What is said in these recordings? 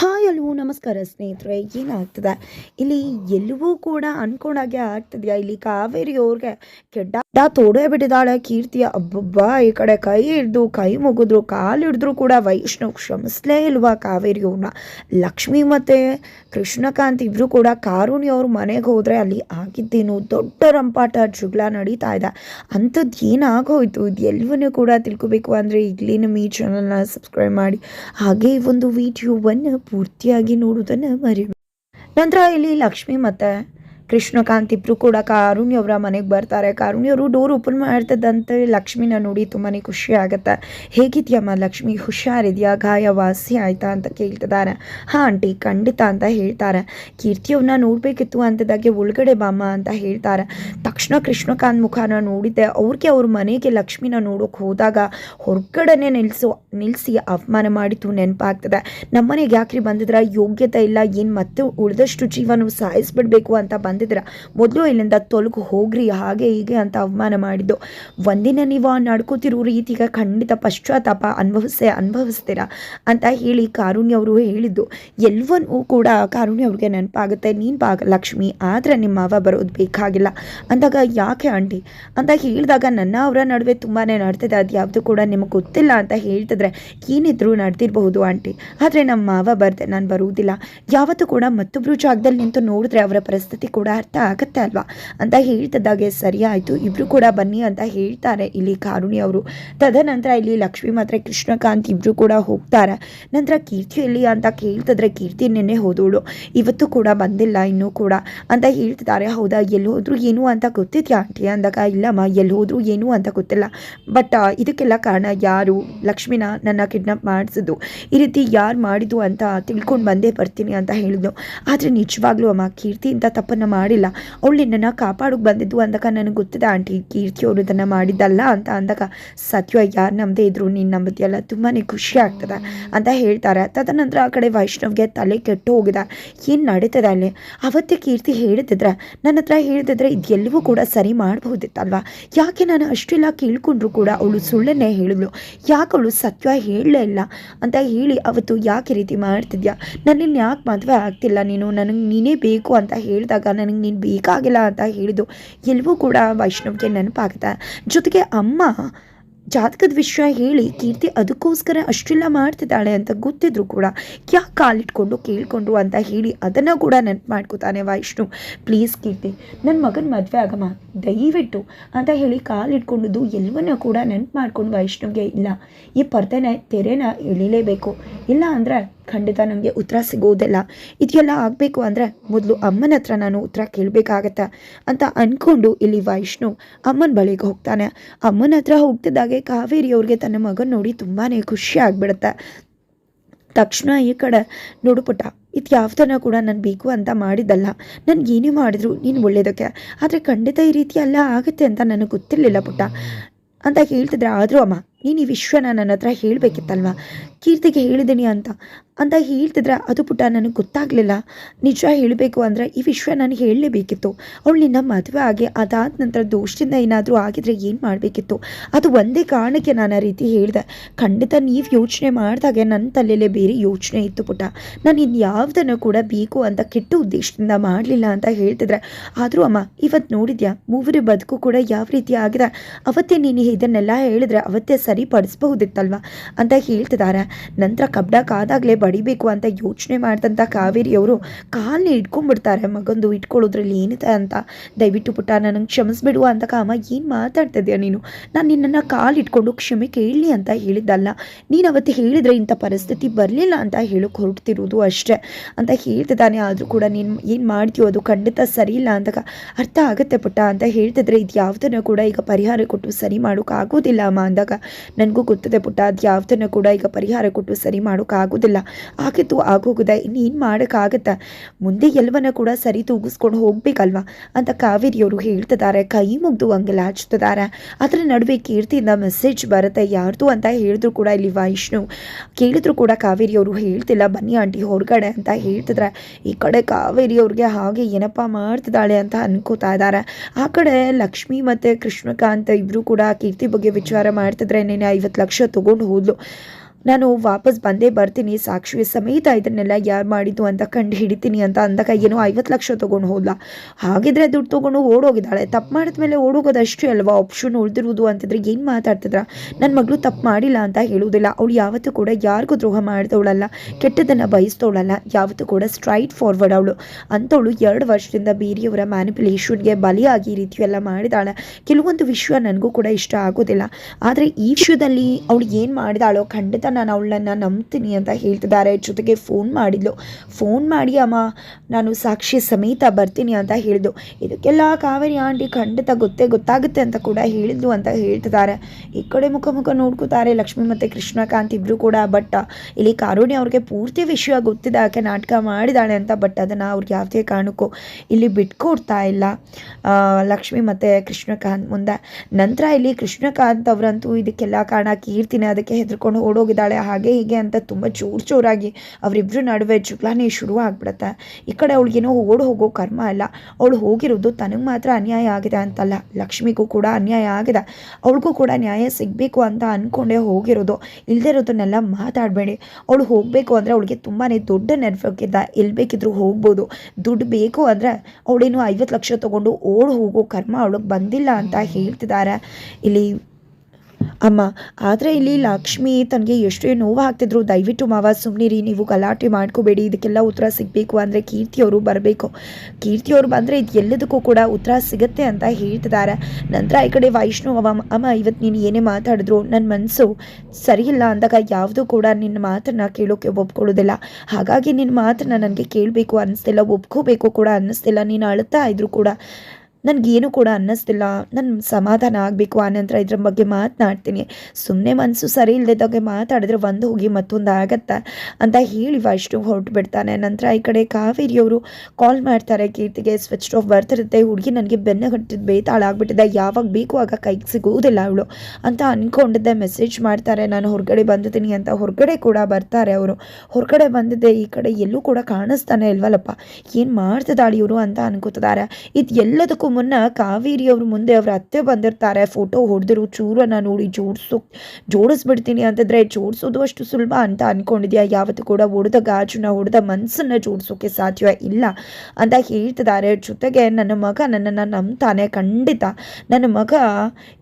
Hi ಅಲ್ವೋ ನಮಸ್ಕಾರ ಸ್ನೇಹಿತರೆ, ಏನಾಗ್ತದೆ? ಇಲ್ಲಿ ಎಲ್ಲವೂ ಕೂಡ ಅನ್ಕೊಂಡಾಗೆ ಆಗ್ತದ್ಯಾ? ಇಲ್ಲಿ ಕಾವೇರಿ ಅವ್ರಿಗೆ ಕೆಡ್ಡ ತೋಡೇ ಬಿಟ್ಟಿದ್ದಾಳೆ ಕೀರ್ತಿಯ. ಅಬ್ಬಬ್ಬಾ, ಈ ಕಡೆ ಕೈ ಹಿಡ್ದು, ಕೈ ಮುಗಿದ್ರು, ಕಾಲು ಹಿಡಿದ್ರು ಕೂಡ ವೈಷ್ಣವ್ ಕ್ಷಮಿಸ್ಲೇ ಇಲ್ವಾ ಕಾವೇರಿ ಅವ್ರನ್ನ ಲಕ್ಷ್ಮಿ ಮತ್ತು ಕೃಷ್ಣಕಾಂತ್ ಇಬ್ರು ಕೂಡ ಕಾರುಣಿ ಅವ್ರ ಮನೆಗೆ ಹೋದರೆ ಅಲ್ಲಿ ಆಗಿದ್ದೇನು ದೊಡ್ಡ ರಂಪಾಟ ಜುಗ್ಲ ನಡೀತಾ ಇದೆ. ಅಂಥದ್ದು ಏನಾಗೋಯ್ತು? ಇದು ಎಲ್ಲವನ್ನೂ ಕೂಡ ತಿಳ್ಕೊಬೇಕು ಅಂದರೆ ಈಗಲೇ ನಮ್ಮ ಈ ಚಾನಲ್ನ ಸಬ್ಸ್ಕ್ರೈಬ್ ಮಾಡಿ. ಹಾಗೆ ಈ ಒಂದು ವಿಡಿಯೋವನ್ನು ಪೂರ್ತಿಯಾಗಿ ನೋಡುವುದನ್ನು ಮರಿ ನಂತರ ಇಲ್ಲಿ ಲಕ್ಷ್ಮಿ ಮತ್ತು ಕೃಷ್ಣಕಾಂತ್ ಇಬ್ಬರು ಕೂಡ ಕಾರುಣ್ಯ ಅವರ ಮನೆಗೆ ಬರ್ತಾರೆ. ಕಾರುಣ್ಯ ಅವರು ಡೋರ್ ಓಪನ್ ಮಾಡ್ತಿದ್ದಂತೆ ಲಕ್ಷ್ಮಿನ ನೋಡಿ ತುಂಬಾ ಖುಷಿ ಆಗುತ್ತೆ. ಹೇಗಿದ್ಯಮ್ಮ ಲಕ್ಷ್ಮಿ? ಹುಷಾರಿದೆಯಾ? ಗಾಯ ವಾಸಿ ಆಯ್ತಾ ಅಂತ ಕೇಳ್ತಿದ್ದಾರೆ. ಹಾಂ ಆಂಟಿ, ಖಂಡಿತ ಅಂತ ಹೇಳ್ತಾರೆ. ಕೀರ್ತಿಯವ್ರನ್ನ ನೋಡಬೇಕಿತ್ತು ಅಂತದಾಗೆ ಒಳಗಡೆ ಬಾಮ ಅಂತ ಹೇಳ್ತಾರೆ. ತಕ್ಷಣ ಕೃಷ್ಣಕಾಂತ್ ಮುಖಾನ ನೋಡಿದ್ದೆ. ಅವ್ರಿಗೆ ಅವ್ರ ಮನೆಗೆ ಲಕ್ಷ್ಮಿನ ನೋಡೋಕೆ ಹೋದಾಗ ಹೊರಗಡೆನೆ ನಿಲ್ಲಿಸೋ ನಿಲ್ಲಿಸಿ ಅವಮಾನ ಮಾಡಿತು ನೆನಪಾಗ್ತದೆ. ನಮ್ಮನೆಗೆ ಯಾಕ್ರಿ ಬಂದಿದ್ರ? ಯೋಗ್ಯತೆ ಇಲ್ಲ, ಏನು ಮತ್ತೆ ಉಳಿದಷ್ಟು ಜೀವನ ಸಾಯಿಸ್ಬಿಡ್ಬೇಕು ಅಂತ ಬಂದಿದ್ರ ಮೊದಲು ಇಲ್ಲಿಂದ ತೊಲಗು ಹೋಗ್ರಿ, ಹಾಗೆ ಹೀಗೆ ಅಂತ ಅವಮಾನ ಮಾಡಿದ್ದು. ಒಂದಿನ ನೀವು ನಡ್ಕೋತಿರೋ ರೀತಿಗೆ ಖಂಡಿತ ಪಶ್ಚಾತ್ತಾಪ ಅನುಭವಿಸೇ, ಅನುಭವಿಸ್ತೀರಾ ಅಂತ ಹೇಳಿ ಕಾರುಣ್ಯ ಅವರು ಹೇಳಿದ್ದು. ಎಲ್ಲವನ್ನೂ ಕೂಡ ಕಾರುಣ್ಯ ಅವ್ರಿಗೆ ನೆನಪಾಗುತ್ತೆ. ನೀನು ಬಾ ಲಕ್ಷ್ಮಿ, ಆದರೆ ನಿಮ್ಮ ಮಾವ ಬರೋದು ಬೇಕಾಗಿಲ್ಲ. ಅಂದಾಗ ಯಾಕೆ ಆಂಟಿ? ಅಂತ ಹೇಳಿದಾಗ ನನ್ನ ಅವರ ನಡುವೆ ತುಂಬಾ ನಡ್ತಿದೆ. ಅದು ಯಾವುದು ಕೂಡ ನಿಮಗೆ ಗೊತ್ತಿಲ್ಲ ಅಂತ ಹೇಳ್ತಿದ್ರೆ ಏನಿದ್ರು ನಡೆದಿರಬಹುದು ಆಂಟಿ. ಆದರೆ ನಮ್ಮ ಮಾವ ಬರ್ದೆ, ನಾನು ಬರುವುದಿಲ್ಲ. ಯಾವತ್ತೂ ಕೂಡ ಮತ್ತೊಬ್ಬರು ಜಾಗದಲ್ಲಿ ನಿಂತು ನೋಡಿದ್ರೆ ಅವರ ಪರಿಸ್ಥಿತಿ ಕೂಡ ಅರ್ಥ ಆಗುತ್ತೆ ಅಲ್ವಾ? ಅಂತ ಹೇಳ್ತಿದ್ದಾಗೆ ಸರಿ ಆಯಿತು ಇಬ್ಬರು ಕೂಡ ಬನ್ನಿ ಅಂತ ಹೇಳ್ತಾರೆ. ಇಲ್ಲಿ ಕಾರುಣಿ ಅವರು. ತದನಂತರ ಇಲ್ಲಿ ಲಕ್ಷ್ಮಿ ಮಾತ್ರ ಕೃಷ್ಣಕಾಂತ್ ಇಬ್ಬರು ಕೂಡ ಹೋಗ್ತಾರೆ. ನಂತರ ಕೀರ್ತಿ ಎಲ್ಲಿ ಅಂತ ಕೇಳ್ತಿದ್ರೆ, ಕೀರ್ತಿ ನಿನ್ನೆ ಹೋದೋಳು. ಇವತ್ತು ಕೂಡ ಬಂದಿಲ್ಲ, ಇನ್ನೂ ಕೂಡ ಅಂತ ಹೇಳ್ತಿದ್ದಾರೆ. ಹೌದಾ ಎಲ್ಲಿ ಹೋದ್ರು ಏನು ಅಂತ ಗೊತ್ತಿದ್ಯಾ ಆಂಟಿ? ಅಂದಾಗ, ಇಲ್ಲಮ್ಮ ಎಲ್ಲಿ ಹೋದ್ರು ಏನು ಅಂತ ಗೊತ್ತಿಲ್ಲ. ಬಟ್ ಇದಕ್ಕೆಲ್ಲ ಕಾರಣ ಯಾರು? ಲಕ್ಷ್ಮಿನ ನನ್ನ ಕಿಡ್ನಾಪ್ ಮಾಡಿಸಿದ್ದು. ಈ ರೀತಿ ಯಾರು ಮಾಡಿದ್ದು ಅಂತ ತಿಳ್ಕೊಂಡು ಬಂದೇ ಬರ್ತೀನಿ ಅಂತ ಹೇಳಿದ್ನು ಆದರೆ ನಿಜವಾಗ್ಲೂ ಅಮ್ಮ, ಕೀರ್ತಿ ಇಂಥ ತಪ್ಪನ್ನು ಮಾಡಿಲ್ಲ. ಅವಳು ನಿನ್ನನ್ನು ಕಾಪಾಡೋಕೆ ಬಂದಿದ್ದು ಅಂದಾಗ ನನಗೆ ಗೊತ್ತಿದೆ, ಆಂಟಿ. ಕೀರ್ತಿ ಅವರು ಇದನ್ನು ಮಾಡಿದ್ದಲ್ಲ ಅಂತ ಅಂದಾಗ, ಸತ್ಯ ಯಾರು ನಂಬದೇ ಇದ್ರು, ನೀನು ನಂಬುತ್ತೀಯಲ್ಲ ತುಂಬಾ ಖುಷಿ ಆಗ್ತದೆ ಅಂತ ಹೇಳ್ತಾರೆ. ತದನಂತರ ಆ ಕಡೆ ವೈಷ್ಣವ್ಗೆ ತಲೆ ಕೆಟ್ಟು ಹೋಗಿದೆ. ಏನು ನಡೀತದೆ ಅಲ್ಲಿ? ಅವತ್ತೇ ಕೀರ್ತಿ ಹೇಳಿದ್ರೆ ನನ್ನ ಹತ್ರ ಹೇಳಿದ್ರೆ ಇದೆಲ್ಲವೂ ಕೂಡ ಸರಿ ಮಾಡಬಹುದಿತ್ತಲ್ವಾ? ಯಾಕೆ ನಾನು ಅಷ್ಟೆಲ್ಲ ಕೇಳ್ಕೊಂಡ್ರು ಕೂಡ ಅವಳು ಸುಳ್ಳನ್ನೇ ಹೇಳಿದ್ಳು ಯಾಕೆ ಅವಳು ಸತ್ಯ ಹೇಳಲೇ ಇಲ್ಲ? ಅಂತ ಹೇಳಿ, ಅವತ್ತು ಯಾಕೆ ರೀತಿ ಮಾಡ್ತಿದ್ಯಾ? ನನ್ನ ಯಾಕೆ ಮದುವೆ ಆಗ್ತಿಲ್ಲ ನೀನು? ನನಗೆ ನೀನೇ ಬೇಕು ಅಂತ ಹೇಳಿದಾಗ, ನನಗೆ ನೀನು ಬೇಕಾಗಿಲ್ಲ ಅಂತ ಹೇಳಿದ್ದು. ಎಲ್ಲವೂ ಕೂಡ ವೈಷ್ಣವ್ಗೆ ನೆನಪಾಗುತ್ತೆ ಜೊತೆಗೆ ಅಮ್ಮ ಜಾತಕದ ವಿಷಯ ಹೇಳಿ ಕೀರ್ತಿ ಅದಕ್ಕೋಸ್ಕರ ಅಷ್ಟೆಲ್ಲ ಮಾಡ್ತಿದ್ದಾಳೆ ಅಂತ ಗೊತ್ತಿದ್ರು ಕೂಡ ಯಾಕೆ ಕಾಲಿಟ್ಕೊಂಡು ಕೇಳ್ಕೊಂಡ್ರು ಅಂತ ಹೇಳಿ ಅದನ್ನು ಕೂಡ ನೆನಪು ಮಾಡ್ಕೋತಾನೆ ವೈಷ್ಣು. ಪ್ಲೀಸ್ ಕೀರ್ತಿ ನನ್ನ ಮಗನ ಮದುವೆ ಆಗಮ್ಮ, ದಯವಿಟ್ಟು ಅಂತ ಹೇಳಿ ಕಾಲಿಟ್ಕೊಂಡಿದ್ದು ಎಲ್ಲವನ್ನ ಕೂಡ ನೆನಪು ಮಾಡ್ಕೊಂಡು ವೈಷ್ಣುಗೆ, ಇಲ್ಲ, ಈ ಪರ್ದೆನ, ತೆರೆನ ಎಳಿಲೇಬೇಕು. ಇಲ್ಲ ಅಂದರೆ ಖಂಡಿತ ನನಗೆ ಉತ್ತರ ಸಿಗೋದಿಲ್ಲ. ಇದೆಲ್ಲ ಆಗಬೇಕು ಅಂದರೆ ಮೊದಲು ಅಮ್ಮನ ಹತ್ರ ನಾನು ಉತ್ತರ ಕೇಳಬೇಕಾಗತ್ತೆ ಅಂತ ಅಂದ್ಕೊಂಡು ಇಲ್ಲಿ ವೈಷ್ಣು ಅಮ್ಮನ ಬಳಿಗೆ ಹೋಗ್ತಾನೆ. ಅಮ್ಮನ ಹತ್ರ ಹೋಗ್ತಿದ್ದಾಗೆ ಕಾವೇರಿ ಅವ್ರಿಗೆ ತನ್ನ ಮಗನ ನೋಡಿ ತುಂಬಾ ಖುಷಿ ಆಗಿಬಿಡುತ್ತೆ. ತಕ್ಷಣ ಈ ಕಡೆ ನೋಡು ಪುಟ್ಟ, ಇದು ಯಾವ್ದನ್ನ ಕೂಡ ನಾನು ಬೇಕು ಅಂತ ಮಾಡಿದ್ದಲ್ಲ. ನನಗೆ ಏನೇ ಮಾಡಿದ್ರು ನೀನು ಒಳ್ಳೇದಕ್ಕೆ. ಆದರೆ ಖಂಡಿತ ಈ ರೀತಿ ಎಲ್ಲ ಆಗುತ್ತೆ ಅಂತ ನನಗೆ ಗೊತ್ತಿರಲಿಲ್ಲ ಪುಟ್ಟ. ಅಂತ ಹೇಳ್ತಿದ್ರೆ ಆದರೂ ಅಮ್ಮ ನೀನು ಈ ವಿಶ್ವನ ನನ್ನ ಹತ್ರ ಹೇಳಬೇಕಿತ್ತಲ್ವ? ಕೀರ್ತಿಗೆ ಹೇಳಿದ್ದೀನಿ ಅಂತ. ಅಂತ ಹೇಳ್ತಿದ್ರೆ ಅದು ಪುಟ ನನಗೆ ಗೊತ್ತಾಗಲಿಲ್ಲ. ನಿಜ ಹೇಳಬೇಕು ಅಂದರೆ ಈ ವಿಶ್ವ ನನಗೆ ಹೇಳಲೇಬೇಕಿತ್ತು. ಅವಳು ನಿನ್ನ ಮದುವೆ ಆಗಿ ಅದಾದ ನಂತರ ದೋಷದಿಂದ ಏನಾದರೂ ಆಗಿದ್ರೆ ಏನು ಮಾಡಬೇಕಿತ್ತು? ಅದು ಒಂದೇ ಕಾರಣಕ್ಕೆ ನಾನು ಆ ರೀತಿ ಹೇಳಿದೆ. ಖಂಡಿತ ನೀವು ಯೋಚನೆ ಮಾಡಿದಾಗೆ ನನ್ನ ತಲೆಯಲ್ಲೇ ಬೇರೆ ಯೋಚನೆ ಇತ್ತು ಪುಟ್ಟ. ನಾನು ಇನ್ನು ಯಾವುದನ್ನು ಕೂಡ ಬೇಕು ಅಂತ ಕೆಟ್ಟ ಉದ್ದೇಶದಿಂದ ಮಾಡಲಿಲ್ಲ ಅಂತ ಹೇಳ್ತಿದ್ರೆ. ಆದರೂ ಅಮ್ಮ ಇವತ್ತು ನೋಡಿದ್ಯಾ? ಮೂವರ ಬದುಕು ಕೂಡ ಯಾವ ರೀತಿ ಆಗಿದೆ? ಅವತ್ತೇ ನೀನು ಇದನ್ನೆಲ್ಲ ಹೇಳಿದ್ರೆ ಅವತ್ತೇ ಸರಿಪಡಿಸ್ಬಹುದಿತ್ತಲ್ವ ಅಂತ ಹೇಳ್ತಿದ್ದಾರೆ. ನಂತರ ಕಬ್ಬಡ ಕಾದಾಗಲೇ ಬಡಿಬೇಕು ಅಂತ ಯೋಚನೆ ಮಾಡಿದಂಥ ಕಾವೇರಿಯವರು ಕಾಲನ್ನ ಇಟ್ಕೊಂಡ್ಬಿಡ್ತಾರೆ ಮಗಂದು ಇಟ್ಕೊಳ್ಳೋದ್ರಲ್ಲಿ ಏನಿದೆ ಅಂತ ದಯವಿಟ್ಟು ಪುಟ್ಟ ನನಗೆ ಕ್ಷಮಿಸ್ಬಿಡು ಅಂತ ಕಾಮ, ಏನು ಮಾತಾಡ್ತಿದ್ಯಾ ನೀನು? ನಾನು ನಿನ್ನನ್ನು ಕಾಲು ಇಟ್ಕೊಂಡು ಕ್ಷಮೆ ಕೇಳಲಿ ಅಂತ ಹೇಳಿದ್ದಲ್ಲ. ನೀನು ಅವತ್ತು ಹೇಳಿದರೆ ಇಂಥ ಪರಿಸ್ಥಿತಿ ಬರಲಿಲ್ಲ ಅಂತ ಹೇಳೋಕೆ ಹೊರಡ್ತಿರೋದು ಅಷ್ಟೇ ಅಂತ ಹೇಳ್ತಿದ್ದಾನೆ. ಆದರೂ ಕೂಡ ನೀನು ಏನು ಮಾಡ್ತೀಯೋ ಅದು ಖಂಡಿತ ಸರಿ ಇಲ್ಲ ಅಂತ ಅರ್ಥ ಆಗುತ್ತೆ ಪುಟ್ಟ ಅಂತ ಹೇಳ್ತಿದ್ರೆ ಇದು ಯಾವುದನ್ನು ಕೂಡ ಈಗ ಪರಿಹಾರ ಕೊಟ್ಟು ಸರಿ ಮಾಡೋಕ್ಕಾಗೋದಿಲ್ಲ ಅಮ್ಮ ಅಂದಾಗ. ನನಗೂ ಗೊತ್ತಿದೆ ಪುಟ್ಟ ಅದು ಯಾವುದನ್ನು ಕೂಡ ಈಗ ಪರಿಹಾರ ಕೊಟ್ಟು ಸರಿ ಮಾಡೋಕ್ಕಾಗೋದಿಲ್ಲ ಆಗಿತ್ತು ಆಗೋಗಿದೆ ಇನ್ನೇನು ಮಾಡೋಕ್ಕಾಗತ್ತೆ ಮುಂದೆ ಎಲ್ಲವನ್ನ ಕೂಡ ಸರಿ ತೂಗಿಸ್ಕೊಂಡು ಹೋಗ್ಬೇಕಲ್ವಾ? ಅಂತ ಕಾವೇರಿಯವರು ಹೇಳ್ತಿದ್ದಾರೆ, ಕೈ ಮುಗ್ದು ಹಚ್ತಿದ್ದಾರೆ. ಅದರ ನಡುವೆ ಕೀರ್ತಿಯಿಂದ ಮೆಸೇಜ್ ಬರುತ್ತೆ, ಯಾರ್ದು ಅಂತ ಹೇಳಿದ್ರು ಕೂಡ ಇಲ್ಲಿ ವೈಷ್ಣು. ಕೇಳಿದ್ರು ಕೂಡ ಕಾವೇರಿಯವರು ಹೇಳ್ತಿಲ್ಲ, ಬನ್ನಿ ಆಂಟಿ ಹೊರಗಡೆ ಅಂತ ಹೇಳ್ತಿದ್ರೆ, ಈ ಕಡೆ ಕಾವೇರಿಯವ್ರಿಗೆ ಹಾಗೆ ಏನಪ್ಪ ಮಾಡ್ತಿದ್ದಾಳೆ ಅಂತ ಅನ್ಕೋತಾ ಇದ್ದಾರೆ. ಆ ಕಡೆ ಲಕ್ಷ್ಮಿ ಮತ್ತು ಕೃಷ್ಣಕಾಂತ್ ಇಬ್ಬರು ಕೂಡ ಕೀರ್ತಿ ಬಗ್ಗೆ ವಿಚಾರ ಮಾಡ್ತಿದ್ರೆ ನೆನೆ ಐವತ್ತು ಲಕ್ಷ ತೊಗೊಂಡು ಹೋದ್ಲು. ನಾನು ವಾಪಸ್ ಬಂದೇ ಬರ್ತೀನಿ ಸಾಕ್ಷಿ ಸಮೇತ ಇದನ್ನೆಲ್ಲ ಯಾರು ಮಾಡಿದ್ದು ಅಂತ ಕಂಡು ಹಿಡಿತೀನಿ ಅಂತ ಅಂದಾಗ ಏನೋ ಐವತ್ತು ಲಕ್ಷ ತೊಗೊಂಡು ಹೋದ್ಲಾ. ಹಾಗಿದ್ರೆ ದುಡ್ಡು ತೊಗೊಂಡು ಓಡೋಗಿದ್ದಾಳೆ. ತಪ್ಪು ಮಾಡಿದ ಮೇಲೆ ಓಡೋಗೋದು ಅಷ್ಟೇ ಅಲ್ವಾ? ಆಪ್ಷನ್ ಉಳಿದಿರುವುದು ಅಂತಂದರೆ ಏನು ಮಾತಾಡ್ತಿದ್ರ? ನನ್ನ ಮಗಳು ತಪ್ಪು ಮಾಡಿಲ್ಲ ಅಂತ ಹೇಳುವುದಿಲ್ಲ. ಅವಳು ಯಾವತ್ತೂ ಕೂಡ ಯಾರಿಗೂ ದ್ರೋಹ ಮಾಡಿದವಳಲ್ಲ ಕೆಟ್ಟದನ್ನು ಬಯಸ್ತವಳಲ್ಲ. ಯಾವತ್ತೂ ಕೂಡ ಸ್ಟ್ರೈಟ್ ಫಾರ್ವರ್ಡ್ ಅವಳು. ಅಂಥವಳು ಎರಡು ವರ್ಷದಿಂದ ಬೇರೆಯವರ ಮ್ಯಾನಿಪುಲೇಷನ್ಗೆ ಬಲಿಯಾಗಿ ಈ ರೀತಿ ಎಲ್ಲ ಮಾಡಿದಾಳೆ. ಕೆಲವೊಂದು ವಿಷಯ ನನಗೂ ಕೂಡ ಇಷ್ಟ ಆಗೋದಿಲ್ಲ. ಆದರೆ ಈ ವಿಷಯದಲ್ಲಿ ಅವಳು ಏನು ಮಾಡಿದಾಳೋ ಖಂಡಿತ ನಾನು ಅವಳನ್ನು ನಂಬ್ತೀನಿ ಅಂತ ಹೇಳ್ತಿದ್ದಾರೆ. ಜೊತೆಗೆ ಫೋನ್ ಮಾಡಿದ್ಲು. ಫೋನ್ ಮಾಡಿ, ಅಮ್ಮ, ನಾನು ಸಾಕ್ಷಿ ಸಮೇತ ಬರ್ತೀನಿ ಅಂತ ಹೇಳಿದ್ಲು. ಇದಕ್ಕೆಲ್ಲ ಕಾವೇರಿ ಆಂಟಿ ಖಂಡಿತ ಗೊತ್ತೇ ಗೊತ್ತಾಗುತ್ತೆ ಅಂತ ಕೂಡ ಹೇಳಿದ್ಲು ಅಂತ ಹೇಳ್ತಿದ್ದಾರೆ. ಈ ಕಡೆ ಮುಖ ಮುಖ ನೋಡ್ಕೋತಾರೆ ಲಕ್ಷ್ಮಿ ಮತ್ತು ಕೃಷ್ಣಕಾಂತ್ ಇಬ್ಬರು ಕೂಡ ಬಟ್ ಇಲ್ಲಿ ಕಾರುಣಿ ಅವ್ರಿಗೆ ಪೂರ್ತಿ ವಿಷಯ ಗೊತ್ತಿದೆ. ಆಕೆ ನಾಟಕ ಮಾಡಿದಾಳೆ ಅಂತ ಬಟ್ ಅದನ್ನು ಅವ್ರಿಗೆ ಯಾವುದೇ ಕಾರಣಕ್ಕೂ ಇಲ್ಲಿ ಬಿಟ್ಕೊಡ್ತಾ ಇಲ್ಲ. ಲಕ್ಷ್ಮಿ ಮತ್ತು ಕೃಷ್ಣಕಾಂತ್ ಮುಂದೆ. ನಂತರ ಇಲ್ಲಿ ಕೃಷ್ಣಕಾಂತ್ ಅವರಂತೂ ಇದಕ್ಕೆಲ್ಲ ಕಾರಣ ಕೀರ್ತಿನೇ ಅದಕ್ಕೆ ಹೆದರ್ಕೊಂಡು ಓಡೋಗಿದ್ದಾಳೆ ಹಾಗೆ ಹೀಗೆ ಅಂತ ತುಂಬ ಜೋರು ಜೋರಾಗಿ ಅವರಿಬ್ಬರು ನಡುವೆ ಜುಗ್ಲಾನೇ ಶುರು ಆಗ್ಬಿಡತ್ತೆ. ಈ ಕಡೆ ಅವಳಿಗೇನೋ ಓಡ್ ಹೋಗೋ ಕರ್ಮ ಅಲ್ಲ. ಅವಳು ಹೋಗಿರೋದು ತನಗೆ ಮಾತ್ರ ಅನ್ಯಾಯ ಆಗಿದೆ ಅಂತಲ್ಲ. ಲಕ್ಷ್ಮಿಗೂ ಕೂಡ ಅನ್ಯಾಯ ಆಗಿದೆ. ಅವಳಿಗೂ ಕೂಡ ನ್ಯಾಯ ಸಿಗಬೇಕು ಅಂತ ಅಂದ್ಕೊಂಡೇ ಹೋಗಿರೋದು. ಇಲ್ಲದೇ ಇರೋದನ್ನೆಲ್ಲ ಮಾತಾಡಬೇಡಿ. ಅವಳು ಹೋಗಬೇಕು ಅಂದರೆ ಅವಳಿಗೆ ತುಂಬಾ ದೊಡ್ಡ ನೆಟ್ವರ್ಕ್ ಇದ್ದ ಎಲ್ಲಿ ಬೇಕಿದ್ರೂ ಹೋಗ್ಬೋದು. ದುಡ್ಡು ಬೇಕು ಅಂದರೆ ಅವಳೇನು ಐವತ್ತು ಲಕ್ಷ ತೊಗೊಂಡು ಓಡ್ ಹೋಗೋ ಕರ್ಮ ಅವಳಿಗೆ ಬಂದಿಲ್ಲ ಅಂತ ಹೇಳ್ತಿದ್ದಾರೆ. ಇಲ್ಲಿ ಅಮ್ಮ, ಆದರೆ ಇಲ್ಲಿ ಲಕ್ಷ್ಮಿ ತನಗೆ ಎಷ್ಟೇ ನೋವು ಹಾಕ್ತಿದ್ರು ದಯವಿಟ್ಟು ಮಾವ ಸುಮ್ಮನಿರಿ ನೀವು ಗಲಾಟೆ ಮಾಡ್ಕೋಬೇಡಿ, ಇದಕ್ಕೆಲ್ಲ ಉತ್ತರ ಸಿಗಬೇಕು ಅಂದರೆ ಕೀರ್ತಿಯವರು ಬರಬೇಕು. ಕೀರ್ತಿಯವರು ಬಂದರೆ ಇದು ಎಲ್ಲದಕ್ಕೂ ಕೂಡ ಉತ್ತರ ಸಿಗುತ್ತೆ ಅಂತ ಹೇಳ್ತಿದ್ದಾರೆ ನಂತರ ಈ ಕಡೆ ವೈಷ್ಣು ಅವ, ಅಮ್ಮ ಇವತ್ತು ನೀನು ಏನೇ ಮಾತಾಡಿದ್ರು ನನ್ನ ಮನಸ್ಸು ಸರಿಯಿಲ್ಲ ಅಂದಾಗ ಯಾವುದೂ ಕೂಡ ನಿನ್ನ ಮಾತನ್ನು ಕೇಳೋಕ್ಕೆ ಒಪ್ಕೊಳ್ಳೋದಿಲ್ಲ. ಹಾಗಾಗಿ ನಿನ್ನ ಮಾತನ್ನು ನನಗೆ ಕೇಳಬೇಕು ಅನ್ನಿಸ್ತಿಲ್ಲ ಒಪ್ಕೋಬೇಕು ಕೂಡ ಅನ್ನಿಸ್ತಿಲ್ಲ ನೀನು ಅಳ್ತಾ ಇದ್ರು ಕೂಡ ನನಗೇನು ಕೂಡ ಅನ್ನಿಸ್ತಿಲ್ಲ. ನನ್ನ ಸಮಾಧಾನ ಆಗಬೇಕು ಆನಂತರ ಇದ್ರ ಬಗ್ಗೆ ಮಾತನಾಡ್ತೀನಿ. ಸುಮ್ಮನೆ ಮನಸ್ಸು ಸರಿ ಇಲ್ಲದಿದ್ದಾಗೆ ಮಾತಾಡಿದ್ರೆ ಒಂದು ಹೋಗಿ ಮತ್ತೊಂದು ಆಗತ್ತೆ ಅಂತ ಹೇಳಿ ವೈಷ್ಣವ್ ಹೊರಟು ಬಿಡ್ತಾನೆ. ನಂತರ ಈ ಕಡೆ ಕಾವೇರಿಯವರು ಕಾಲ್ ಮಾಡ್ತಾರೆ ಕೀರ್ತಿಗೆ. ಸ್ವಿಚ್ ಆಫ್ ಬರ್ತಿರುತ್ತೆ. ಹುಡುಗಿ ನನಗೆ ಬೆನ್ನ ಕಟ್ಟಿದ ಬೇತಾಳಾಗ್ಬಿಟ್ಟಿದೆ ಯಾವಾಗ ಬೇಕು ಆಗ ಕೈಗೆ ಸಿಗುವುದಿಲ್ಲ ಅವಳು ಅಂತ ಅಂದ್ಕೊಂಡಿದ್ದೆ ಮೆಸೇಜ್ ಮಾಡ್ತಾರೆ, ನಾನು ಹೊರಗಡೆ ಬಂದಿದ್ದೀನಿ ಅಂತ. ಹೊರಗಡೆ ಕೂಡ ಬರ್ತಾರೆ ಅವರು. ಹೊರಗಡೆ ಬಂದಿದ್ದೆ. ಈ ಕಡೆ ಎಲ್ಲೂ ಕೂಡ ಕಾಣಿಸ್ತಾನೆ ಇಲ್ವಲ್ಲಪ್ಪ. ಏನು ಮಾಡ್ತಿದ್ದಾಳೆ ಇವರು ಅಂತ ಅನ್ಕೋತಿದ್ದಾರೆ. ಇದು ಎಲ್ಲದಕ್ಕೂ ಮುನ್ನ ಕಾವೇರಿ ಅವ್ರ ಮುಂದೆ ಅವ್ರ ಅತ್ತೆ ಬಂದಿರ್ತಾರೆ. ಫೋಟೋ ಹೊಡೆದಿರು, ಚೂರನ್ನ ನೋಡಿ ಜೋಡಿಸು, ಜೋಡಿಸ್ಬಿಡ್ತೀನಿ ಅಂತಂದರೆ ಜೋಡಿಸೋದು ಅಷ್ಟು ಸುಲಭ ಅಂತ ಅಂದ್ಕೊಂಡಿದ್ಯಾ ಯಾವತ್ತು ಕೂಡ ಹೊಡೆದ ಗಾಜುನ ಹೊಡೆದ ಮನಸ್ಸನ್ನು ಜೋಡಿಸೋಕೆ ಸಾಧ್ಯ ಇಲ್ಲ ಅಂತ ಹೇಳ್ತಿದ್ದಾರೆ ಜೊತೆಗೆ ನನ್ನ ಮಗ ನನ್ನನ್ನು ನಂಬ್ತಾನೆ, ಖಂಡಿತ. ನನ್ನ ಮಗ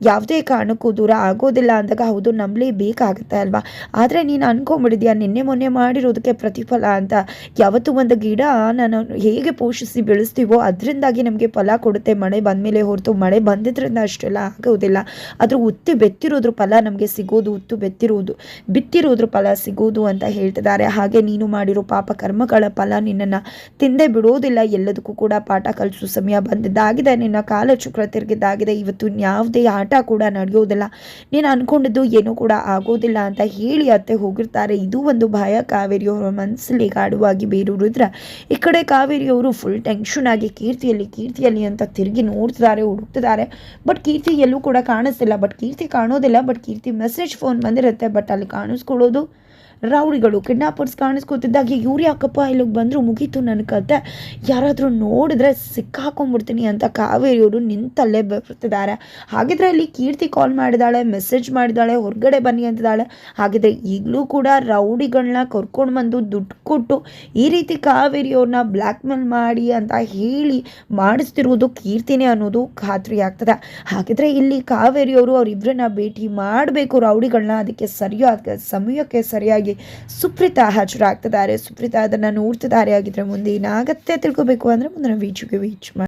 ಯಾವುದೇ ಕಾರಣಕ್ಕೂ ದೂರ ಆಗೋದಿಲ್ಲ ಅಂದಾಗ ಹೌದು, ನಂಬಲೇಬೇಕಾಗುತ್ತೆ ಅಲ್ವಾ? ಆದರೆ ನೀನು ಅನ್ಕೊಂಬಿಡಿದ್ಯಾ? ನಿನ್ನೆ ಮೊನ್ನೆ ಮಾಡಿರೋದಕ್ಕೆ ಪ್ರತಿಫಲ ಅಂತ. ಯಾವತ್ತು ಒಂದು ಗಿಡ ನಾನು ಹೇಗೆ ಪೋಷಿಸಿ ಬೆಳೆಸ್ತೀವೋ ಅದರಿಂದಾಗಿ ನಮಗೆ ಫಲ ಕೊಡುತ್ತೆ. ಮಳೆ ಬಂದಮೇಲೆ ಹೊರತು ಮಳೆ ಬಂದಿದ್ರಿಂದ ಅಷ್ಟೆಲ್ಲ ಆಗೋದಿಲ್ಲ. ಅದ್ರ ಉತ್ತಿ ಬೆತ್ತಿರೋದ್ರ ಫಲ ನಮಗೆ ಸಿಗೋದು ಉತ್ತು ಬೆತ್ತಿರೋದು, ಬಿತ್ತಿರೋದ್ರ ಫಲ ಸಿಗೋದು ಅಂತ ಹೇಳ್ತಿದ್ದಾರೆ. ಹಾಗೆ ನೀನು ಮಾಡಿರೋ ಪಾಪ ಕರ್ಮಗಳ ಫಲ ನಿನ್ನನ್ನು ತಿಂದೇ ಬಿಡೋದಿಲ್ಲ. ಎಲ್ಲದಕ್ಕೂ ಕೂಡ ಪಾಠ ಕಲಿಸೋ ಸಮಯ ಬಂದಿದ್ದಾಗಿದೆ. ನಿನ್ನ ಕಾಲ ಚಕ್ರ ತಿರುಗಿದ್ದಾಗಿದೆ. ಇವತ್ತು ಯಾವುದೇ ಆಟ ಕೂಡ ನಡೆಯೋದಿಲ್ಲ. ನೀನು ಅನ್ಕೊಂಡಿದ್ದು ಏನೂ ಕೂಡ ಆಗೋದಿಲ್ಲ ಅಂತ ಹೇಳಿ ಅತ್ತೆ ಹೋಗಿರ್ತಾರೆ. ಇದು ಒಂದು ಭಯ. ಕಾವೇರಿಯವರ ಮನಸ್ಸಲ್ಲಿ ಗಾಡುವಾಗಿ ಬೇರೂರಿದ್ರೆ ಈ ಕಡೆ ಕಾವೇರಿಯವರು ಫುಲ್ ಟೆನ್ಷನ್ ಆಗಿ ಕೀರ್ತಿಯಲ್ಲಿ ಕೀರ್ತಿಯಲ್ಲಿ ಅಂತ ತಿರುಗಿ ನೋಡ್ತಿದ್ದಾರೆ ಹುಡುಕ್ತಿದ್ದಾರೆ ಬಟ್ ಕೀರ್ತಿ ಎಲ್ಲೂ ಕೂಡ ಕಾಣಿಸ್ತಿಲ್ಲ. ಬಟ್ ಕೀರ್ತಿ ಕಾಣೋದಿಲ್ಲ. ಬಟ್ ಕೀರ್ತಿ ಮೆಸೇಜ್ ಫೋನ್ ಬಂದಿರುತ್ತೆ. ಬಟ್ ಅಲ್ಲಿ ಕಾಣಿಸ್ಕೊಳ್ಳೋದು ರೌಡಿಗಳು, ಕಿಡ್ನಾಪರ್ಸ್ ಕಾಣಿಸ್ಕೊತಿದ್ದಾಗ ಇವ್ರು ಯಾಕಪ್ಪ ಇಲ್ಲಿಗೆ ಬಂದರು ಮುಗೀತು ನನ್ನ ಕತೆ. ಯಾರಾದರೂ ನೋಡಿದ್ರೆ ಸಿಕ್ಕಾಕೊಂಡ್ಬಿಡ್ತೀನಿ ಅಂತ ಕಾವೇರಿಯವರು ನಿಂತಲ್ಲೇ ಬರ್ತಿದ್ದಾರೆ. ಹಾಗಿದ್ರೆ ಅಲ್ಲಿ ಕೀರ್ತಿ ಕಾಲ್ ಮಾಡಿದಾಳೆ ಮೆಸೇಜ್ ಮಾಡಿದಾಳೆ, ಹೊರಗಡೆ ಬನ್ನಿ ಅಂತಿದ್ದಾಳೆ. ಹಾಗಿದ್ರೆ ಈಗಲೂ ಕೂಡ ರೌಡಿಗಳನ್ನ ಕರ್ಕೊಂಡು ಬಂದು ದುಡ್ಡು ಕೊಟ್ಟು ಈ ರೀತಿ ಕಾವೇರಿಯವ್ರನ್ನ ಬ್ಲ್ಯಾಕ್ ಮೇಲ್ ಮಾಡಿ ಅಂತ ಹೇಳಿ ಮಾಡಿಸ್ತಿರುವುದು ಕೀರ್ತಿನೇ ಅನ್ನೋದು ಖಾತ್ರಿ ಆಗ್ತದೆ. ಹಾಗಿದ್ರೆ ಇಲ್ಲಿ ಕಾವೇರಿಯವರು ಅವರಿಬ್ಬರನ್ನ ಭೇಟಿ ಮಾಡಬೇಕು ರೌಡಿಗಳನ್ನ ಅದಕ್ಕೆ ಸರಿಯಾದ ಸಮಯಕ್ಕೆ ಸರಿಯಾಗಿ ಸುಪ್ರೀತಾ ಹಾಜರಾಗ್ತಿದ್ದಾರೆ. ಸುಪ್ರೀತಾ ಅದನ್ನು ನೋಡ್ತಿದ್ದಾರೆ. ಆಗಿದ್ರೆ ಮುಂದೆ ಏನಾಗತ್ತೆ ತಿಳ್ಕೊಬೇಕು ಅಂದರೆ ಮುಂದಿನ ವೀಚುಗೆ ವೀಚ್